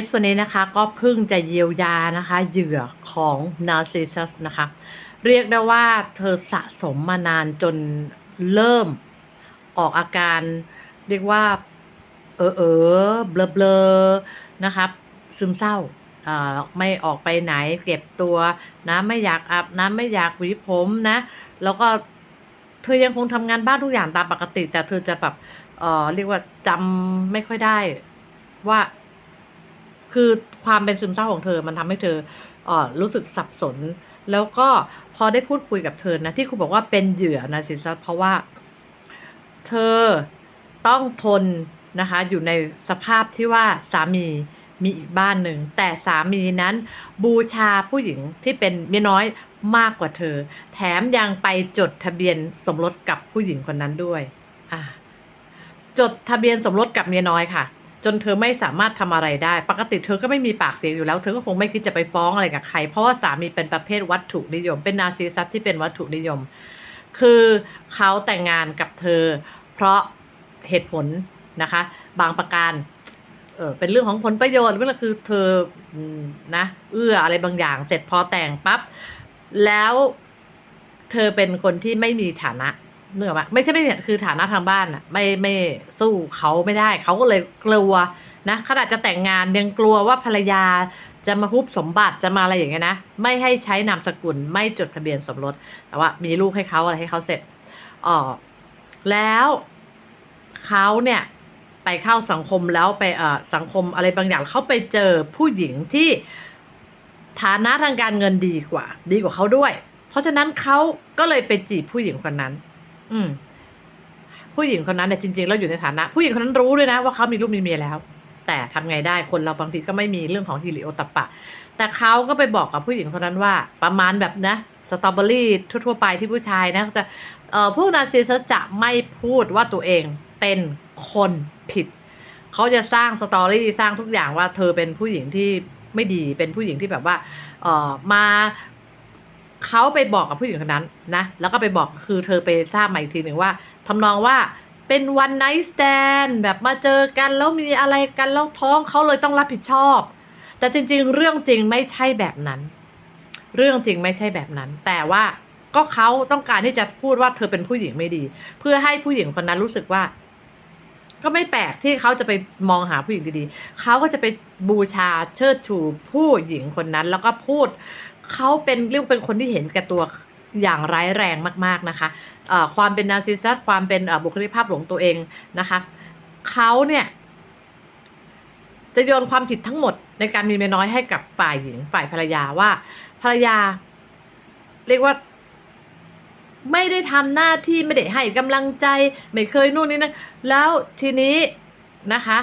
สวันนี้นะคะก็เพิ่งจะเยียวยานะคะเหยื่อของ Narcissus นะคะเรียกได้ว่าเธอสะสมมานานจนเริ่มออกอาการ เรียกว่า เออเออเบลอเบลอนะครับ ซึมเศร้าอ่าไม่ออกไปไหนเก็บตัวนะไม่อยากอาบน้ำไม่อยากหวีผมนะ แล้วก็เธอยังคงทำงานบ้านทุกอย่างตามปกติ แต่เธอจะแบบเออเรียกว่าจำไม่ค่อยได้ว่า คือความเป็นซึมเศร้าของเธอมันทำให้เธอเออรู้สึกสับสน แล้วก็พอได้พูดคุยกับเธอนะที่ครูบอกว่าเป็นเหยื่อนะซิซัเพราะว่า เธอต้องทนนะคะ อยู่ในสภาพที่ว่าสามีมีอีกบ้านหนึ่ง แต่สามีนั้นบูชาผู้หญิงที่เป็นเมียน้อยมากกว่าเธอ แถมยังไปจดทะเบียนสมรสกับผู้หญิงคนนั้นด้วย อ่าจดทะเบียนสมรสกับเมียน้อยค่ะ จนเธอไม่สามารถทำอะไรได้ ปกติเธอก็ไม่มีปากเสียงอยู่แล้ว เธอก็คงไม่คิดจะไปฟ้องอะไรกับใคร เพราะว่าสามีเป็นประเภทวัตถุนิยม เป็นนาซิสซัสที่เป็นวัตถุนิยม คือเขาแต่งงานกับเธอ เพราะเหตุผลนะคะ บางประการเออเป็นเรื่องของผลประโยชน์ก็คือเธอนะเอื้ออะไรบางอย่าง เสร็จพอแต่งปั๊บแล้วเธอเป็นคนที่ไม่มีฐานะ เนื้อว่าไม่ใช่ไม่เนี่ยคือฐานะทางบ้านอะไม่ไม่สู้เขาไม่ได้ เขาก็เลยกลัวนะขนาดจะแต่งงานยังกลัวว่าภรรยาจะมาฮุบสมบัติจะมาอะไรอย่างเงี้ยนะ ไม่ให้ใช้นามสกุลไม่จดทะเบียนสมรสแต่ว่ามีลูกให้เขาอะไรให้เขาเสร็จอ๋อแล้วเขาเนี่ยไปเข้าสังคมแล้วไปเอ่อสังคมอะไรบางอย่างเขาไปเจอผู้หญิงที่ฐานะทางการเงินดีกว่า ดีกว่าเขาด้วย เพราะฉะนั้นเขาก็เลยไปจีบผู้หญิงคนนั้น อืม ผู้หญิงคนนั้นเนี่ยจริงๆแล้วอยู่ในฐานะ ผู้หญิงคนนั้นรู้ด้วยนะว่าเขามีลูกมีเมียแล้ว แต่ทำไงได้คนเราบางทีก็ไม่มีเรื่องของฮิริโอตัปปะ แต่เขาก็ไปบอกกับผู้หญิงคนนั้นว่า ประมาณแบบนะสตรอเบอรี่ทั่วๆไปที่ผู้ชายนะจะเอ่อพวกนาซิสซัสจะไม่พูดว่าตัวเองเป็นคนผิด เขาจะสร้างสตอรี่สร้างทุกอย่างว่าเธอเป็นผู้หญิงที่ไม่ดีเป็นผู้หญิงที่แบบว่าเอ่อมา เขาไปบอกกับผู้หญิงคนนั้นนะแล้วก็ไปบอกคือเธอไปทราบมาอีกทีหนึ่งว่าทำนองว่าเป็นวันไนท์สแตนแบบมาเจอกันแล้วมีอะไรกันแล้วท้องเขาเลยต้องรับผิดชอบ แต่จริง ๆ เรื่องจริงไม่ใช่แบบนั้น เรื่องจริงไม่ใช่แบบนั้น แต่ว่าก็เขาต้องการที่จะพูดว่าเธอเป็นผู้หญิงไม่ดี เพื่อให้ผู้หญิงคนนั้นรู้สึกว่า ก็ไม่แปลกที่เขาจะไปมองหาผู้หญิงดีๆ เขาก็จะไปบูชาเชิดชูผู้หญิงคนนั้น แล้วก็พูดเขาเป็นเรียกเป็นคนที่เห็นแก่ตัวอย่างร้ายแรงมากๆนะคะเอ่อความเป็นนาร์ซิสซัสความเป็นบุคลิกภาพหลงตัวเองนะคะเขาเนี่ยจะโยนความผิดทั้งหมดในการมีเมียน้อยให้กับฝ่ายหญิงฝ่ายภรรยาว่าภรรยา เรียกว่า ไม่ได้ทำหน้าที่ไม่ได้ให้กำลังใจ ไม่เคยนู่นนี่นะแล้วทีนี้นะคะ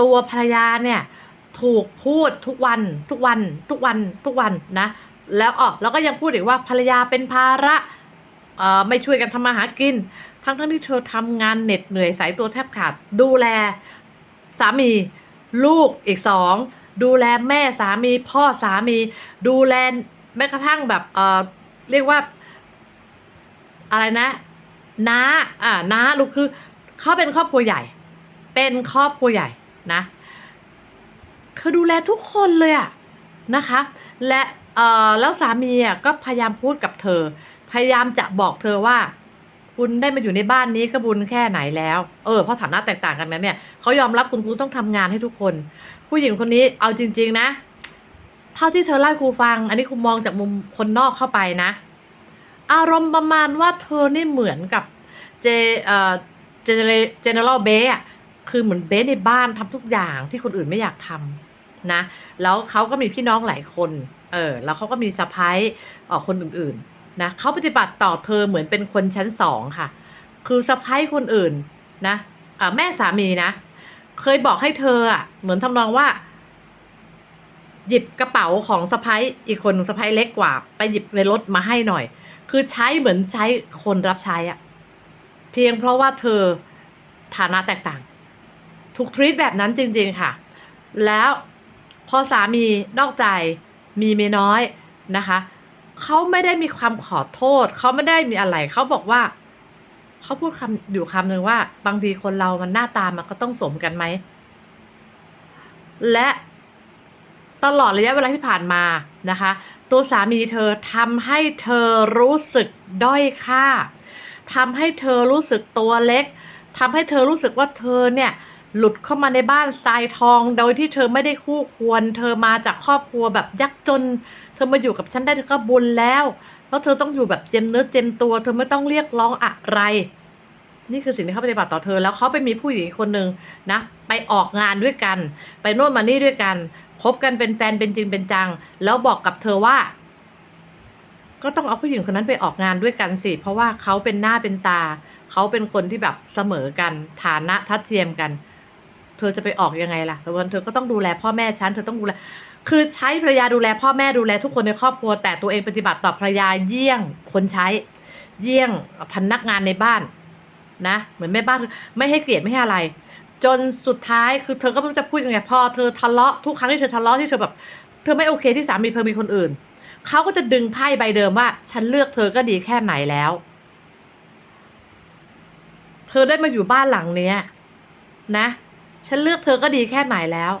ตัวภรรยาเนี่ยถูกพูดทุกวันทุกวันทุกวันทุกวันนะแล้วอ๋อแล้วก็ยังพูดอีกว่าภรรยาเป็นภาระเอ่อไม่ช่วยกันทำมาหากิน ทั้งทั้งที่เธอทำงานเหน็ดเหนื่อยสายตัวแทบขาด ดูแล สามีลูกอีกสองดูแลแม่สามีพ่อสามี ดูแลแม้กระทั่งแบบเอ่อเรียกว่า อะไรนะน้าอ่าน้าลูกคือเขาเป็นครอบครัวใหญ่ เป็นครอบครัวใหญ่นะเธอดูแลทุกคนเลยอะนะคะ และเอ่อแล้วสามีอะก็พยายามพูดกับเธอ พยายามจะบอกเธอว่า คุณได้มาอยู่ในบ้านนี้ก็บุญแค่ไหนแล้ว เออเพราะฐานะแตกต่างกันนั้นเนี่ยเขายอมรับคุณคุณต้องทำงานให้ทุกคน ผู้หญิงคนนี้เอาจริง ๆ นะ เท่าที่เธอเล่าครูฟัง อันนี้ครูมองจากมุมคนนอกเข้าไปนะ อารมณ์ประมาณว่าเธอนี่เหมือนกับเจเอ่อเจเนเจเนอเรลเบอะคือเหมือนเบสในบ้านทำทุกอย่างที่คนอื่นไม่อยากทำนะ แล้วเขาก็มีพี่น้องหลายคนเออแล้วเขาก็มีสะพ้ายอ่อคนอื่นๆนะเขาปฏิบัติต่อเธอเหมือนเป็นคนชั้นสองค่ะ คือสะพ้ายคนอื่นนะอ่าแม่สามีนะ เคยบอกให้เธออะเหมือนทำนองว่า หยิบกระเป๋าของสะพ้ายอีกคนสะพ้ายเล็กกว่า ไปหยิบในรถมาให้หน่อย คือใช้เหมือนใช้คนรับใช้อะเพียงเพราะว่าเธอฐานะแตกต่าง ถูกทรีตแบบนั้นจริง ๆค่ะ แล้วพอสามีนอกใจมีเมียน้อยนะคะเขาไม่ได้มีความขอโทษ เขาไม่ได้มีอะไร เขาบอกว่า เขาพูดคำอยู่คำหนึ่งว่า บางทีคนเรามันหน้าตามันก็ต้องสมกันไหม และตลอดระยะเวลาที่ผ่านมานะคะ ตัวสามีเธอทำให้เธอรู้สึกด้อยค่าทำให้เธอรู้สึกตัวเล็กทำให้เธอรู้สึกว่าเธอเนี่ยหลุดเข้ามาในบ้านทรายทอง โดยที่เธอไม่ได้คู่ควร เธอมาจากครอบครัวแบบยากจน เธอมาอยู่กับฉันได้เธอก็บุญแล้วแล้วเธอต้องอยู่แบบเจมเนื้อเจมตัว เธอไม่ต้องเรียกร้องอะไร นี่คือสิ่งที่เขาปฏิบัติต่อเธอ แล้วเขาไปมีผู้หญิงคนหนึ่งนะ ไปออกงานด้วยกัน ไปโน่นมานี่ด้วยกัน คบกันเป็นแฟนเป็นจริงเป็นจัง แล้วบอกกับเธอว่า ก็ต้องเอาผู้หญิงคนนั้นไปออกงานด้วยกันสิ เพราะว่าเขาเป็นหน้าเป็นตา เขาเป็นคนที่แบบเสมอกันฐานะทัดเทียมกัน เธอจะไปออกยังไงล่ะแต่วันเธอก็ต้องดูแลพ่อแม่ฉันเธอต้องดูแลคือใช้ภรรยาดูแลพ่อแม่ดูแลทุกคนในครอบครัว แต่ตัวเองปฏิบัติต่อภรรยาเยี่ยงคนใช้ เยี่ยงพนักงานในบ้านนะ เหมือนแม่บ้านไม่ให้เกลียดไม่ให้อะไร จนสุดท้ายคือเธอก็ไม่รู้จะพูดยังไงพอเธอทะเลาะทุกครั้งที่เธอทะเลาะที่เธอแบบ เธอไม่โอเคที่สามีเธอมีคนอื่นเขาก็จะดึงไพ่ใบเดิมว่า ฉันเลือกเธอก็ดีแค่ไหนแล้ว เธอได้มาอยู่บ้านหลังเนี้ย นะ ฉันเลือกเธอก็ดีแค่ไหนแล้ว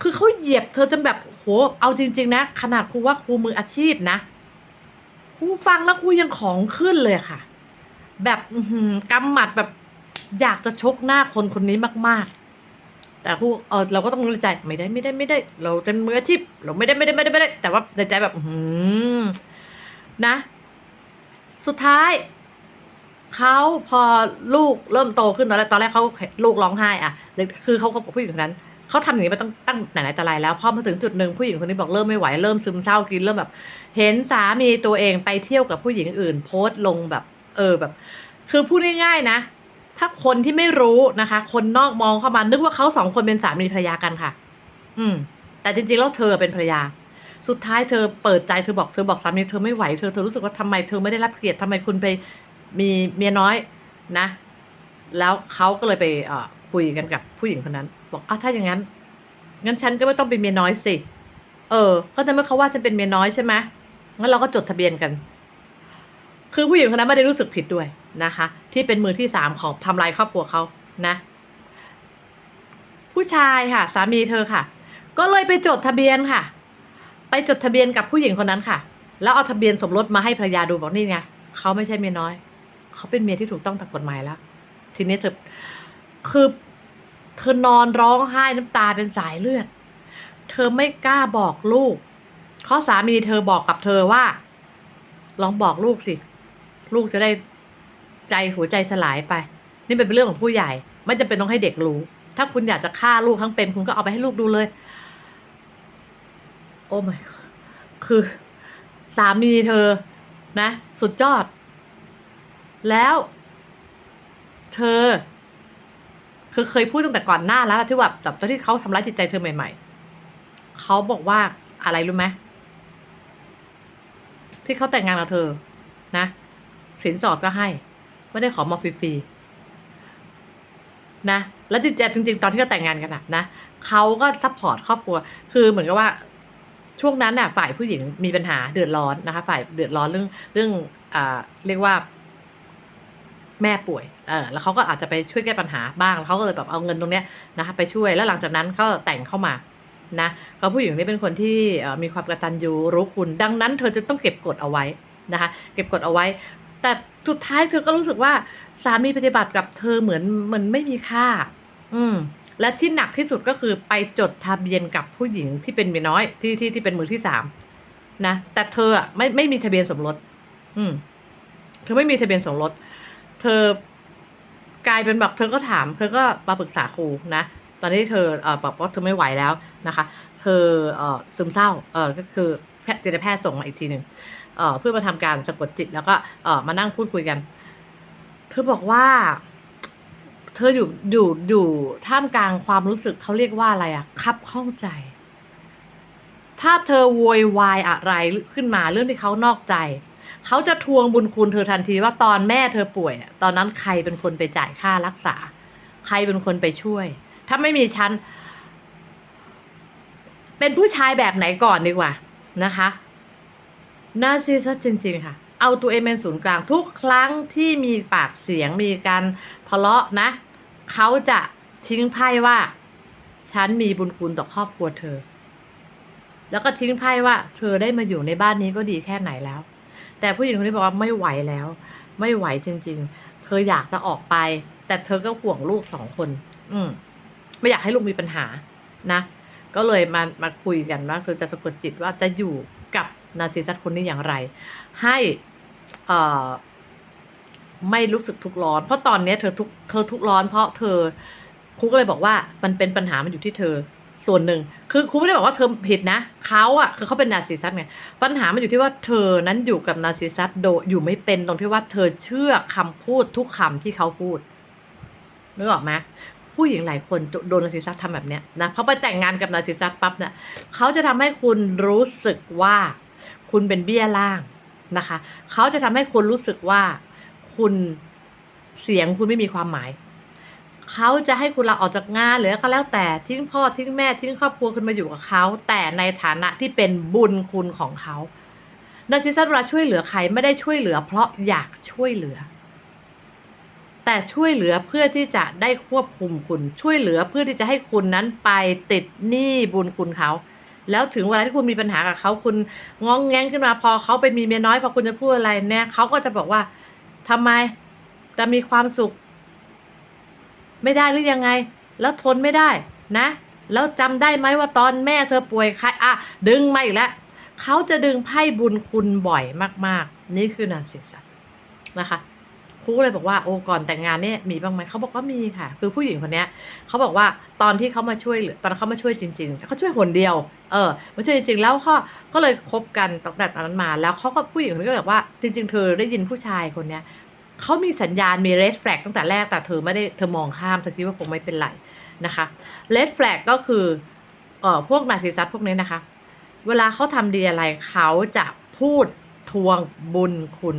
คือเขาเหยียบเธอจนแบบโหเอาจริง ๆ นะ ขนาดครูว่าครูมืออาชีพนะครูฟังแล้วครูยังของขึ้นเลยค่ะ แบบกำหมัดแบบ อยากจะชกหน้าคนคนนี้มาก ๆ แต่ครูเออเราก็ต้องรู้ใจไม่ได้ไม่ได้ไม่ได้ เราเป็นมืออาชีพเราไม่ได้ไม่ได้ไม่ได้ไม่ได้ แต่ว่าในใจแบบหือนะ สุดท้ายเขาพอลูกเริ่มโตขึ้นตอนแรกตอนแรกเขาลูกร้องไห้อะคือเขาคบกับผู้หญิงคนนั้นเขาทำอย่างนี้มาตั้งตั้งไหนๆแต่ไรแล้วพอมาถึงจุดหนึ่งผู้หญิงคนนี้บอกเริ่มไม่ไหวเริ่มซึมเศร้ากินเริ่มแบบ เห็นสามีตัวเองไปเที่ยวกับผู้หญิงอื่น โพสต์ลงแบบ เออแบบ คือพูดง่ายๆนะ ถ้าคนที่ไม่รู้นะคะ คนนอกมองเข้ามานึกว่าเขาสองคนเป็นสามีภรรยากันค่ะ อืม แต่จริงๆแล้วเธอเป็นภรรยา สุดท้ายเธอเปิดใจเธอบอกเธอบอกสามีเธอไม่ไหวเธอเธอรู้สึกว่าทำไมเธอไม่ได้รับเกียรติทำไมคุณไปมีเมียน้อยนะ แล้วเขาก็เลยไปเอ่อคุยกันกับผู้หญิงคนนั้น บอกอ้าวถ้าอย่างนั้นงั้นฉันก็ไม่ต้องเป็นเมียน้อยสิ เออ ก็จะเมื่อเขาว่าฉันเป็นเมียน้อยใช่ไหมงั้นเราก็จดทะเบียนกัน คือผู้หญิงคนนั้นไม่ได้รู้สึกผิดด้วยนะคะ ที่เป็นมือที่สามของทำลายครอบครัวเขานะ ผู้ชายค่ะ สามีเธอค่ะ ก็เลยไปจดทะเบียนค่ะ ไปจดทะเบียนกับผู้หญิงคนนั้นค่ะ แล้วเอาทะเบียนสมรสมาให้ภรรยาดูบอกนี่ไงเขาไม่ใช่เมียน้อยเขาเป็นเมียที่ถูกต้องตามกฎหมายแล้ว ทีนี้เธอคือเธอนอนร้องไห้น้ำตาเป็นสายเลือด เธอไม่กล้าบอกลูกเพราะสามีเธอบอกกับเธอว่า ลองบอกลูกสิ ลูกจะได้ใจหัวใจสลายไป นี่เป็นเรื่องของผู้ใหญ่ ไม่จำเป็นต้องให้เด็กรู้ ถ้าคุณอยากจะฆ่าลูกทั้งเป็น คุณก็เอาไปให้ลูกดูเลย โอ้ my คือสามีเธอ นะ สุดยอด แล้ว เธอ คือเคยพูดตั้งแต่ก่อนหน้าแล้วที่แบบแบบตอนที่เขาทำร้ายจิตใจเธอใหม่ ๆเขาบอกว่าอะไรรู้ไหมที่เขาแต่งงานกับเธอ นะ สินสอดก็ให้ ไม่ได้ขอมาฟรีๆนะ แล้วจริงๆจริง ๆ ตอนที่เขาแต่งงานกันนะนะเขาก็ซัพพอร์ตครอบครัว คือเหมือนกับว่าช่วงนั้นน่ะฝ่ายผู้หญิงมีปัญหาเดือดร้อนนะคะ ฝ่ายเดือดร้อนเรื่องเรื่องอ่าเรียกว่าแม่ป่วย เออ แล้วเขาก็อาจจะไปช่วยแก้ปัญหาบ้าง แล้วเขาก็เลยแบบเอาเงินตรงเนี้ยนะคะไปช่วย แล้วหลังจากนั้นก็แต่งเข้ามา นะเขาผู้หญิงนี้เป็นคนที่มีความกระตัญญูรู้คุณ ดังนั้นเธอจะต้องเก็บกดเอาไว้นะคะ เก็บกดเอาไว้ แต่สุดท้ายเธอก็รู้สึกว่าสามีปฏิบัติกับเธอเหมือนมันไม่มีค่า อืม และที่หนักที่สุดก็คือไปจดทะเบียนกับผู้หญิงที่เป็นเมียน้อยที่ที่ที่เป็นมือที่สามนะแต่เธออะไม่ไม่มีทะเบียนสมรส อืม เธอไม่มีทะเบียนสมรส เธอกลายเป็นแบบเธอก็ถาม เธอก็มาปรึกษาครูนะตอนนี้เธอเอ่อบอกว่าเธอไม่ไหวแล้วนะคะ เธอเอ่อซึมเศร้า เออก็คือ จิตแพทย์ส่งมาอีกทีหนึ่งเพื่อมาทำการสะกดจิตแล้วก็เอมานั่งพูดคุยกัน เธอบอกว่า เธออยู่อยู่อยู่ท่ามกลางความรู้สึกเขาเรียกว่าอะไรอะคับข้องใจ ถ้าเธอโวยวายอะไรขึ้นมาเรื่องที่เขานอกใจเขาจะทวงบุญคุณเธอทันทีว่าตอนแม่เธอป่วย ตอนนั้นใครเป็นคนไปจ่ายค่ารักษา ใครเป็นคนไปช่วย ถ้าไม่มีฉัน เป็นผู้ชายแบบไหนก่อนดีกว่า นะคะน่าซีซัสจริง ๆ ค่ะ เอาตัวเองเป็นศูนย์กลางทุกครั้งที่มีปากเสียงมีการทะเลาะนะ เขาจะทิ้งไพ่ว่า ฉันมีบุญคุณต่อครอบครัวเธอ แล้วก็ทิ้งไพ่ว่า เธอได้มาอยู่ในบ้านนี้ก็ดีแค่ไหนแล้ว แต่ผู้หญิงคนนี้บอกว่าไม่ไหวแล้ว ไม่ไหวจริง ๆ เธออยากจะออกไป แต่เธอก็ห่วงลูกสองคน อืมไม่อยากให้ลูกมีปัญหานะ ก็เลยมามาคุยกันว่าเธอจะสะกดจิตว่าจะอยู่กับนาซิสซัสคนนี้อย่างไร ให้เอ่อไม่รู้สึกทุกข์ร้อน เพราะตอนนี้เธอทุกเธอทุกข์ร้อนเพราะเธอครูก็เลยบอกว่ามันเป็นปัญหามันอยู่ที่เธอส่วนหนึ่ง คือครูไม่ได้บอกว่าเธอผิดนะเขาอะคือเขาเป็นนาซิสซัสไงปัญหามันอยู่ที่ว่าเธอนั้นอยู่กับนาซิสซัสโดอยู่ไม่เป็นตรงที่ว่าเธอเชื่อคำพูดทุกคำที่เขาพูดนึกออกไหม ผู้หญิงหลายคนโดนนาซิซัสทำแบบเนี้ยนะเพอไปแต่งงานกับนาซิซัสปั๊บเนี่ยเขาจะทำให้คุณรู้สึกว่า คุณเป็นเบี้ยล่างนะคะเขาจะทำให้คุณรู้สึกว่าคุณเสียงคุณไม่มีความหมาย เขาจะให้คุณลาออกจากงานหรือก็แล้วแต่ทิ้งพ่อทิ้งแม่ทิ้งครอบครัวคุณมาอยู่กับเขา แต่ในฐานะที่เป็นบุญคุณของเขานาซิซัสเวลาช่วยเหลือใครไม่ได้ช่วยเหลือ เพราะอยากช่วยเหลือ แต่ช่วยเหลือเพื่อที่จะได้ควบคุมคุณ ช่วยเหลือเพื่อที่จะให้คุณนั้นไปติดหนี้บุญคุณเขาแล้วถึงเวลาที่คุณมีปัญหากับเขาคุณงองแงงขึ้นมาพอเขาไปมีเมียน้อยพอคุณจะพูดอะไรเนี่ยเขาก็จะบอกว่าทำไมจะมีความสุข ไม่ได้หรือยังไง แล้วทนไม่ได้นะ แล้วจำได้ไหมว่าตอนแม่เธอป่วยใครอะดึงมาอีกแล้วเขาจะดึงไพ่บุญคุณบ่อยมาก ๆ นี่คือนาร์ซิสซัสนะคะ ครูก็เลยบอกว่าโอ้ก่อนแต่งงานเนี่ยมีบ้างไหมเขาบอกว่ามีค่ะ คือผู้หญิงคนเนี้ยเขาบอกว่าตอนที่เขามาช่วยหลือตอนเขามาช่วยจริงๆเขาช่วยหนเดียว เออมาช่วยจริงๆแล้วเขาก็เลยคบกันตั้งแต่ตอนนั้นมา แล้วเขาก็ผู้หญิงคนนี้ก็แบบว่าจริง ๆ เธอได้ยินผู้ชายคนเนี้ยเขามีสัญญาณมี red flag ตั้งแต่แรกแต่เธอไม่ได้เธอมองข้ามเธอคิดว่าคงไม่เป็นไรนะคะ red flag ก็คือเอ่อพวกนาร์ซิสซัสพวกนี้นะคะ เวลาเขาทำดีอะไรเขาจะพูดทวงบุญคุณ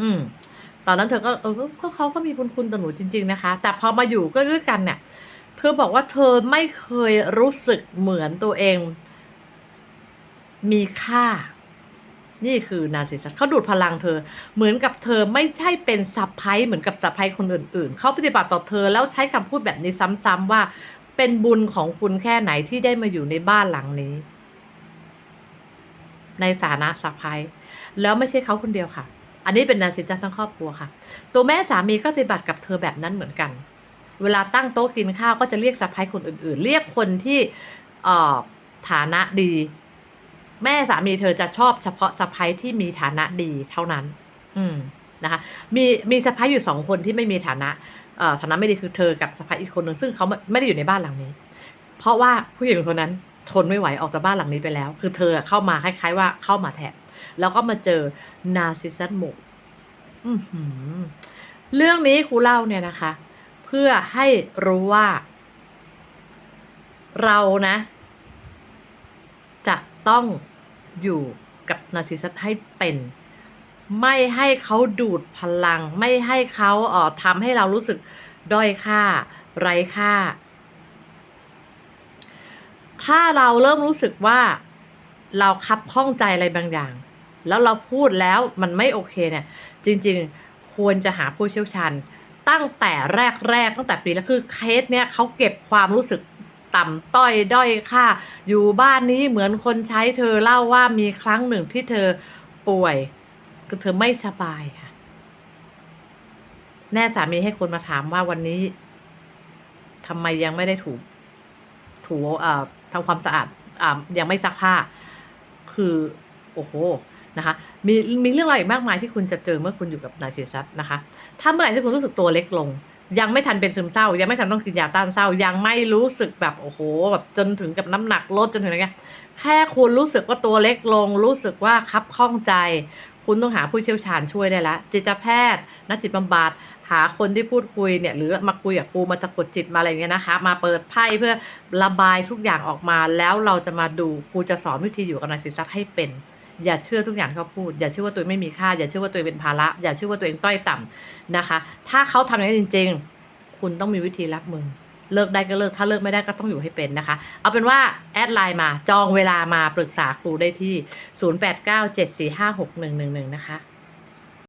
อืม ตอนนั้นเธอก็เออก็เขาก็มีบุญคุณต่อหนูจริง ๆนะคะ แต่พอมาอยู่ก็ด้วยกันเนี่ย เธอบอกว่าเธอไม่เคยรู้สึกเหมือนตัวเอง มีค่า นี่คือนาซิสัสเขาดูดพลังเธอ เหมือนกับเธอไม่ใช่เป็นซับไพรส์เหมือนกับซับไพรส์คนอื่น ๆ เขาปฏิบัติต่อเธอแล้วใช้คำพูดแบบนี้ซ้ำๆว่าเป็นบุญของคุณแค่ไหนที่ได้มาอยู่ในบ้านหลังนี้ ในฐานะซับไพรส์แล้วไม่ใช่เขาคนเดียวค่ะ อันนี้เป็นนาซิซัสทั้งครอบครัวค่ะ ตัวแม่สามีก็ปฏิบัติกับเธอแบบนั้นเหมือนกัน เวลาตั้งโต๊ะกินข้าวก็จะเรียกสะพ้ายคนอื่น ๆ เรียกคนที่ฐานะดี แม่สามีเธอจะชอบเฉพาะสะพ้ายที่มีฐานะดีเท่านั้น อืมนะคะ มีมีสะพ้ายอยู่สองคนที่ไม่มีฐานะฐานะไม่ดีคือเธอกับสะพ้ายอีกคนหนึ่งซึ่งเขาไม่ไม่ได้อยู่ในบ้านหลังนี้ เพราะว่าผู้หญิงคนนั้นทนไม่ไหวออกจากบ้านหลังนี้ไปแล้ว คือเธอเข้ามาคล้าย ๆ ว่าเข้ามาแทน แล้วก็มาเจอนาซิสซัสหมกเรื่องนี้ครูเล่าเนี่ยนะคะ เพื่อให้รู้ว่า เรานะ จะต้องอยู่กับนาซิสซัสให้เป็น ไม่ให้เขาดูดพลัง ไม่ให้เขาเอ่อทำให้เรารู้สึกด้อยค่า ไร้ค่า ถ้าเราเริ่มรู้สึกว่าเราคับข้องใจอะไรบางอย่าง แล้วเราพูดแล้วมันไม่โอเคเนี่ย จริงๆควรจะหาผู้เชี่ยวชาญตั้งแต่แรกๆตั้งแต่ปีแล้วคือเคสเนี่ยเขาเก็บความรู้สึกต่ำต้อยด้อยค่า อยู่บ้านนี้เหมือนคนใช้เธอเล่าว่ามีครั้งหนึ่งที่เธอป่วยคือเธอไม่สบายค่ะ แน่สามีให้คนมาถามว่าวันนี้ทำไมยังไม่ได้ถูถูเอ่อทำความสะอาดอ่ายังไม่ซักผ้า คือ โอ้โห นะคะมีมีเรื่องราวอีกมากมายที่คุณจะเจอเมื่อคุณอยู่กับนาร์ซิสซัสนะคะ ถ้าเมื่อไหร่ที่คุณรู้สึกตัวเล็กลง ยังไม่ทันเป็นซึมเศร้า ยังไม่ทันต้องกินยาต้านเศร้า ยังไม่รู้สึกแบบโอ้โหแบบจนถึงกับน้ำหนักลดจนถึงอะไรเงี้ยแค่คุณรู้สึกว่าตัวเล็กลง รู้สึกว่าคับข้องใจ คุณต้องหาผู้เชี่ยวชาญช่วยได้ละจิตแพทย์นักจิตบำบัดหาคนที่พูดคุยเนี่ยหรือมาคุยกับครูมาจะกดจิตมาอะไรเงี้ยนะคะ มาเปิดไพ่เพื่อระบายทุกอย่างออกมา แล้วเราจะมาดูครูจะสอนวิธีอยู่กับนาร์ซิสซัสให้เป็น อย่าเชื่อทุกอย่างเขาพูด อย่าเชื่อว่าตัวเองไม่มีค่า อย่าเชื่อว่าตัวเองเป็นภาระ อย่าเชื่อว่าตัวเองต้อยต่ำนะคะ ถ้าเขาทำอย่างนี้จริง ๆ คุณต้องมีวิธีรับมือเลิกได้ก็เลิก ถ้าเลิกไม่ได้ก็ต้องอยู่ให้เป็นนะคะ เอาเป็นว่า แอดไลน์มาจองเวลามาปรึกษาครูได้ที่ 0897456111 นะคะ